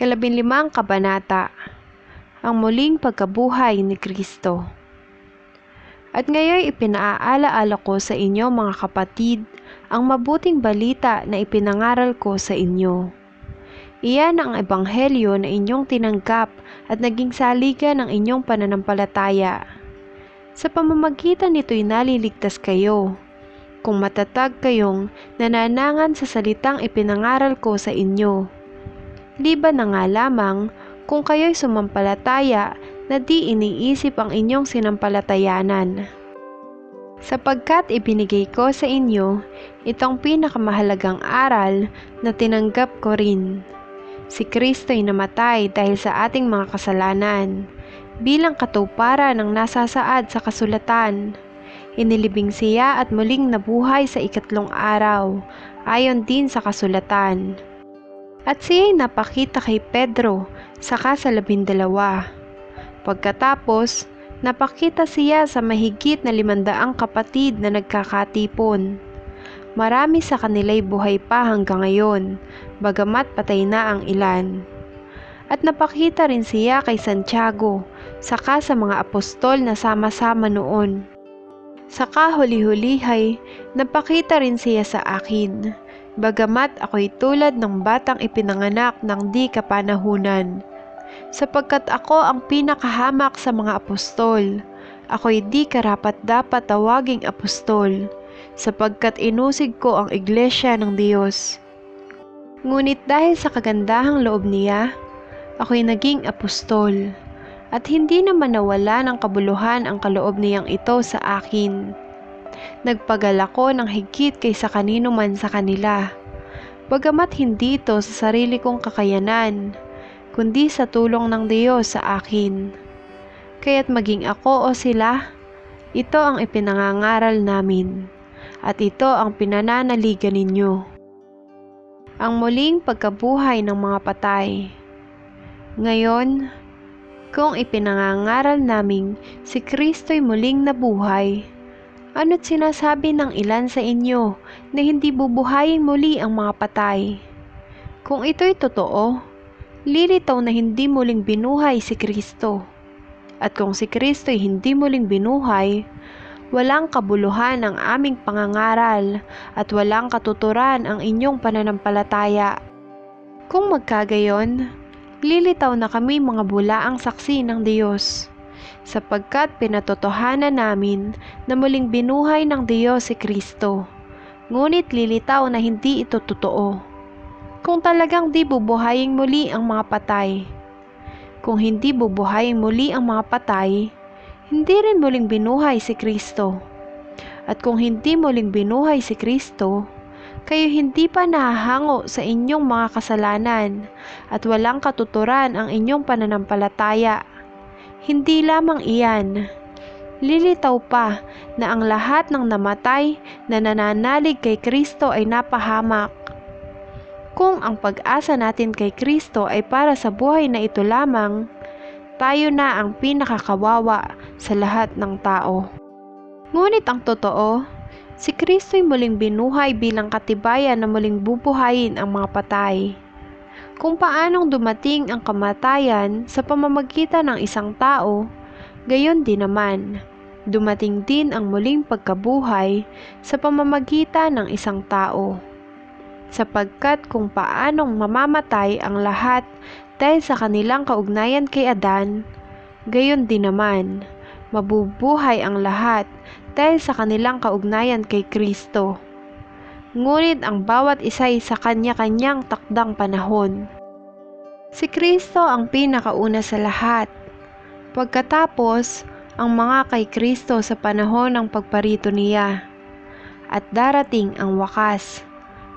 Kalabinlimang Kabanata Ang muling pagkabuhay ni Kristo At ngayon ipinaaalaala ko sa inyo mga kapatid ang mabuting balita na ipinangaral ko sa inyo. Iyan ang ebanghelyo na inyong tinanggap at naging saligan ng inyong pananampalataya. Sa pamamagitan nito'y naliligtas kayo. Kung matatag kayong nananangan sa salitang ipinangaral ko sa inyo. Liban na nga lamang kung kayo'y sumampalataya na di iniisip ang inyong sinampalatayanan. Sapagkat ibinigay ko sa inyo itong pinakamahalagang aral na tinanggap ko rin. Si Kristo'y namatay dahil sa ating mga kasalanan bilang katuparan ng nasasaad sa kasulatan. Inilibing siya at muling nabuhay sa ikatlong araw, ayon din sa kasulatan. At siya'y napakita kay Pedro, saka sa labindalawa. Pagkatapos, napakita siya sa mahigit na limandaang kapatid na nagkakatipon. Marami sa kanila'y buhay pa hanggang ngayon, bagamat patay na ang ilan. At napakita rin siya kay Santiago, saka sa mga apostol na sama-sama noon. Saka huli-hulihay, napakita rin siya sa akin, bagamat ako'y tulad ng batang ipinanganak ng di kapanahunan. Sapagkat ako ang pinakahamak sa mga apostol, ako'y di karapat dapat tawaging apostol, sapagkat inusig ko ang iglesia ng Diyos. Ngunit dahil sa kagandahang loob niya, ako'y naging apostol, at hindi naman nawala ng kabuluhan ang kaloob niyang ito sa akin. Nagpagal ako ng higit kaysa kanino man sa kanila, bagamat hindi ito sa sarili kong kakayanan, kundi sa tulong ng Diyos sa akin. Kaya't maging ako o sila, ito ang ipinangangaral namin, at ito ang pinananaligan ninyo. Ang muling pagkabuhay ng mga patay. Ngayon, kung ipinangangaral naming si Kristo'y muling nabuhay, ano't sinasabi ng ilan sa inyo na hindi bubuhayin muli ang mga patay? Kung ito'y totoo, lilitaw na hindi muling binuhay si Kristo. At kung si Kristo'y hindi muling binuhay, walang kabuluhan ang aming pangangaral at walang katuturan ang inyong pananampalataya. Kung magkagayon, lilitaw na kami mga bulaang saksi ng Diyos, sapagkat pinatotohanan namin na muling binuhay ng Diyos si Kristo. Ngunit lilitaw na hindi ito totoo. Kung talagang di bubuhayin muli ang mga patay. Kung hindi bubuhayin muli ang mga patay, hindi rin muling binuhay si Kristo. At kung hindi muling binuhay si Kristo, kayo hindi pa nahahango sa inyong mga kasalanan at walang katuturan ang inyong pananampalataya. Hindi lamang iyan, lilitaw pa na ang lahat ng namatay na nananalig kay Kristo ay napahamak. Kung ang pag-asa natin kay Kristo ay para sa buhay na ito lamang, tayo na ang pinakakawawa sa lahat ng tao. Ngunit ang totoo, Si Kristo'y muling binuhay bilang katibayan na muling bubuhayin ang mga patay. Kung paanong dumating ang kamatayan sa pamamagitan ng isang tao, gayon din naman, dumating din ang muling pagkabuhay sa pamamagitan ng isang tao. Sapagkat kung paanong mamamatay ang lahat dahil sa kanilang kaugnayan kay Adan, gayon din naman, mabubuhay ang lahat dahil sa kanilang kaugnayan kay Kristo. Ngunit ang bawat isa'y sa kanya-kanyang takdang panahon. Si Kristo ang pinakauna sa lahat. Pagkatapos, ang mga kay Kristo sa panahon ng pagparito niya. At darating ang wakas.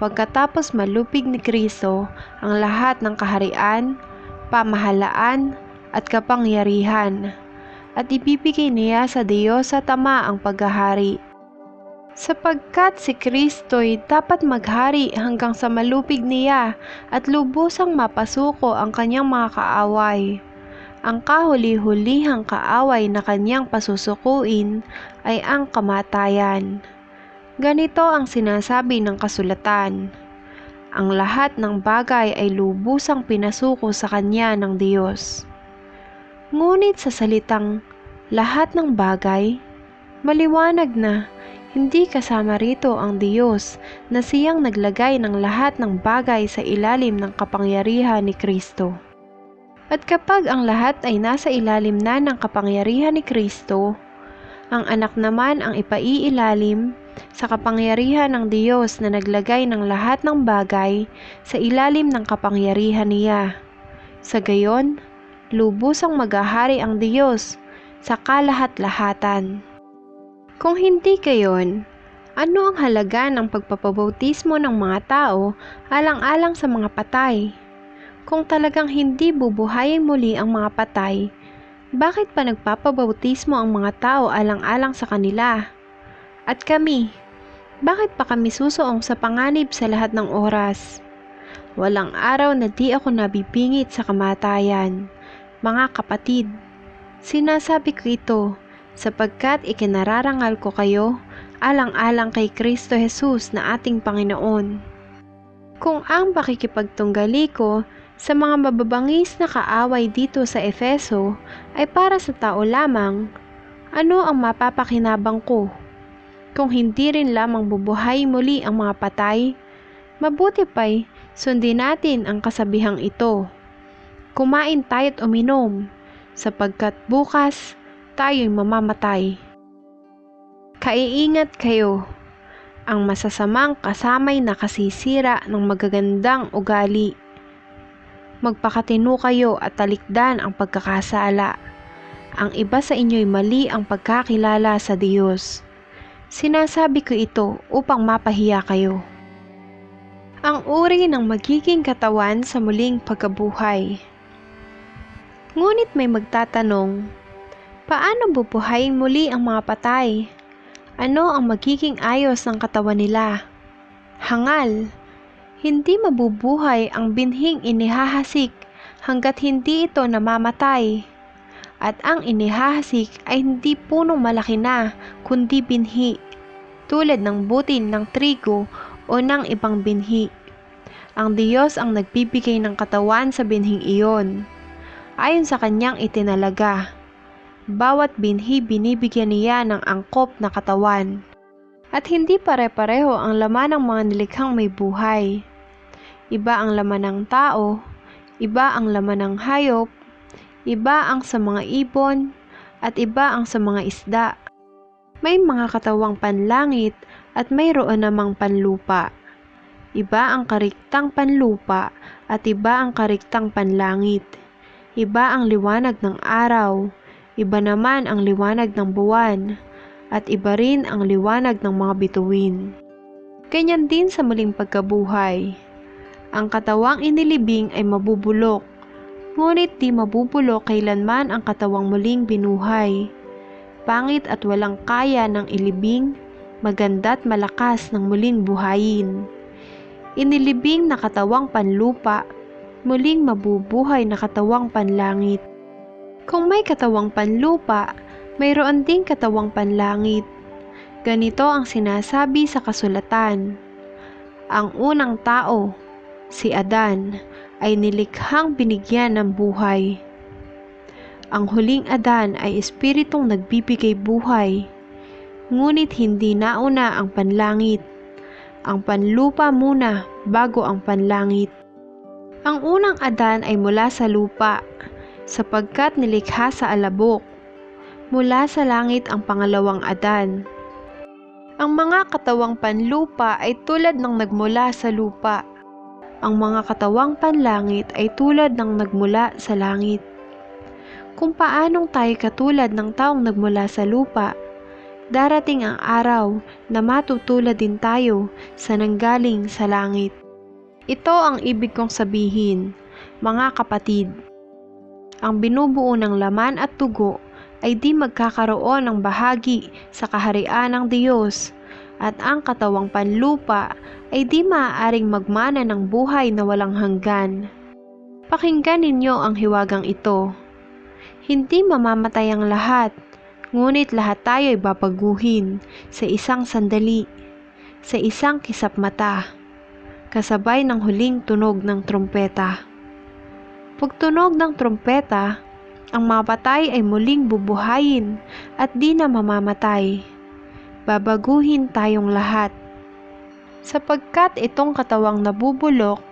Pagkatapos malupig ni Kristo ang lahat ng kaharian, pamahalaan, at kapangyarihan at ibibigay niya sa Diyos sa tama ang paghahari. Sapagkat si Kristo'y dapat maghari hanggang sa malupig niya at lubusang mapasuko ang kanyang mga kaaway. Ang kahuli-hulihang kaaway na kanyang pasusukuin ay ang kamatayan. Ganito ang sinasabi ng kasulatan. ang lahat ng bagay ay lubusang pinasuko sa Kanya ng Diyos. Ngunit sa salitang lahat ng bagay, maliwanag na hindi kasama rito ang Diyos na siyang naglagay ng lahat ng bagay sa ilalim ng kapangyarihan ni Kristo. At kapag ang lahat ay nasa ilalim na ng kapangyarihan ni Kristo, ang anak naman ang ipaiilalim sa kapangyarihan ng Diyos na naglagay ng lahat ng bagay sa ilalim ng kapangyarihan niya. Sa gayon, lubusang maghahari ang Diyos sa kalahat-lahatan. Kung hindi gayon, ano ang halaga ng pagpapabautismo ng mga tao alang-alang sa mga patay? Kung talagang hindi bubuhayin muli ang mga patay, bakit pa nagpapabautismo ang mga tao alang-alang sa kanila? At kami, bakit pa kami susuong sa panganib sa lahat ng oras? Walang araw na di ako nabibingit sa kamatayan. Mga kapatid, sinasabi ko ito sapagkat ikinararangal ko kayo alang-alang kay Kristo Jesus na ating Panginoon. Kung ang pakikipagtunggali ko sa mga mababangis na kaaway dito sa Efeso ay para sa tao lamang, ano ang mapapakinabang ko? Kung hindi rin lamang bubuhay muli ang mga patay, mabuti pa'y sundin natin ang kasabihang ito. Kumain tayo't uminom, sapagkat bukas tayo'y mamamatay. Kaiingat kayo, ang masasamang kasamay na kasisira ng magagandang ugali magpakatino kayo at talikdan ang pagkakasala. Ang iba sa inyo'y mali ang pagkakilala sa Diyos. Sinasabi ko ito upang mapahiya kayo. Ang uri ng magiging katawan sa muling pagkabuhay. Ngunit may magtatanong, paano bubuhayin muli ang mga patay? Ano ang magiging ayos ng katawan nila? Hangal, hindi mabubuhay ang binhing inihahasik hanggat hindi ito namamatay. At ang inihahasik ay hindi punong malaki na, kundi binhi, tulad ng butin ng trigo o ng ibang binhi. Ang Diyos ang nagbibigay ng katawan sa binhing iyon. Ayon sa kanyang itinalaga, bawat binhi binibigyan niya ng angkop na katawan. At hindi pare-pareho ang laman ng mga nilikhang may buhay. Iba ang laman ng tao, iba ang laman ng hayop, iba ang sa mga ibon, at iba ang sa mga isda. May mga katawang panlangit at mayroon namang panlupa. Iba ang kariktang panlupa at iba ang kariktang panlangit. Iba ang liwanag ng araw, iba naman ang liwanag ng buwan, at iba rin ang liwanag ng mga bituin. Ganyan din sa muling pagkabuhay. Ang katawang inilibing ay mabubulok, ngunit di mabubulok kailanman ang katawang muling binuhay. Pangit at walang kaya ng ilibing, maganda't malakas ng muling buhayin. Inilibing na katawang panlupa, muling mabubuhay na katawang panlangit. Kung may katawang panlupa, mayroon ding katawang panlangit. Ganito ang sinasabi sa kasulatan. Ang unang tao, si Adan, ay nilikhang binigyan ng buhay. Ang huling Adan ay espiritong nagbibigay buhay, ngunit hindi nauna ang panlangit. Ang panlupa muna bago ang panlangit. Ang unang Adan ay mula sa lupa, sapagkat nilikha sa alabok. Mula sa langit ang pangalawang Adan. Ang mga katawang panlupa ay tulad ng nagmula sa lupa. Ang mga katawang panlangit ay tulad ng nagmula sa langit. Kung paanong tayo katulad ng taong nagmula sa lupa, darating ang araw na matutulad din tayo sa nanggaling sa langit. Ito ang ibig kong sabihin, mga kapatid. Ang binubuo ng laman at tugo ay di magkakaroon ng bahagi sa kaharian ng Diyos at ang katawang panlupa ay di maaaring magmana ng buhay na walang hanggan. Pakinggan ninyo ang hiwagang ito. Hindi mamamatay ang lahat, ngunit lahat tayo ay babaguhin sa isang sandali, sa isang kisap mata. kasabay ng huling tunog ng trumpeta. Pagtunog ng trumpeta, ang mga ay muling bubuhayin at di na mamamatay. Babaguhin tayong lahat. Sapagkat itong katawang nabubulok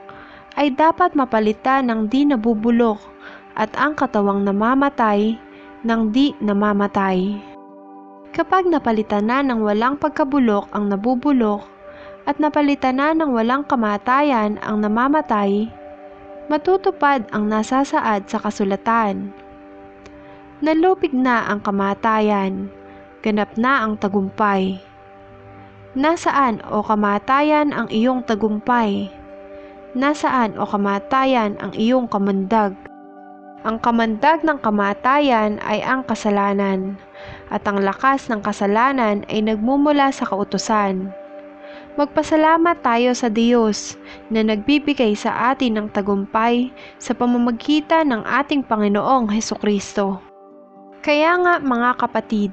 ay dapat mapalitan ng di nabubulok at ang katawang namamatay ng di namamatay. Kapag napalitan na ng walang pagkabulok ang nabubulok at napalitan na ng walang kamatayan ang namamatay, matutupad ang nasasaad sa kasulatan. Nalupig na ang kamatayan, ganap na ang tagumpay. Nasaan o kamatayan ang iyong tagumpay? Nasaan o kamatayan ang iyong kamandag? Ang kamandag ng kamatayan ay ang kasalanan, at ang lakas ng kasalanan ay nagmumula sa kautusan. Magpasalamat tayo sa Diyos na nagbibigay sa atin ng tagumpay sa pamamagitan ng ating Panginoong Heso Kristo. Kaya nga mga kapatid,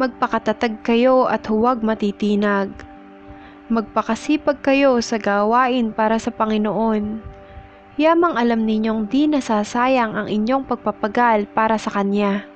magpakatatag kayo at huwag matitinag. Magpakasipag kayo sa gawain para sa Panginoon. Yamang alam ninyong di nasasayang ang inyong pagpapagal para sa Kanya.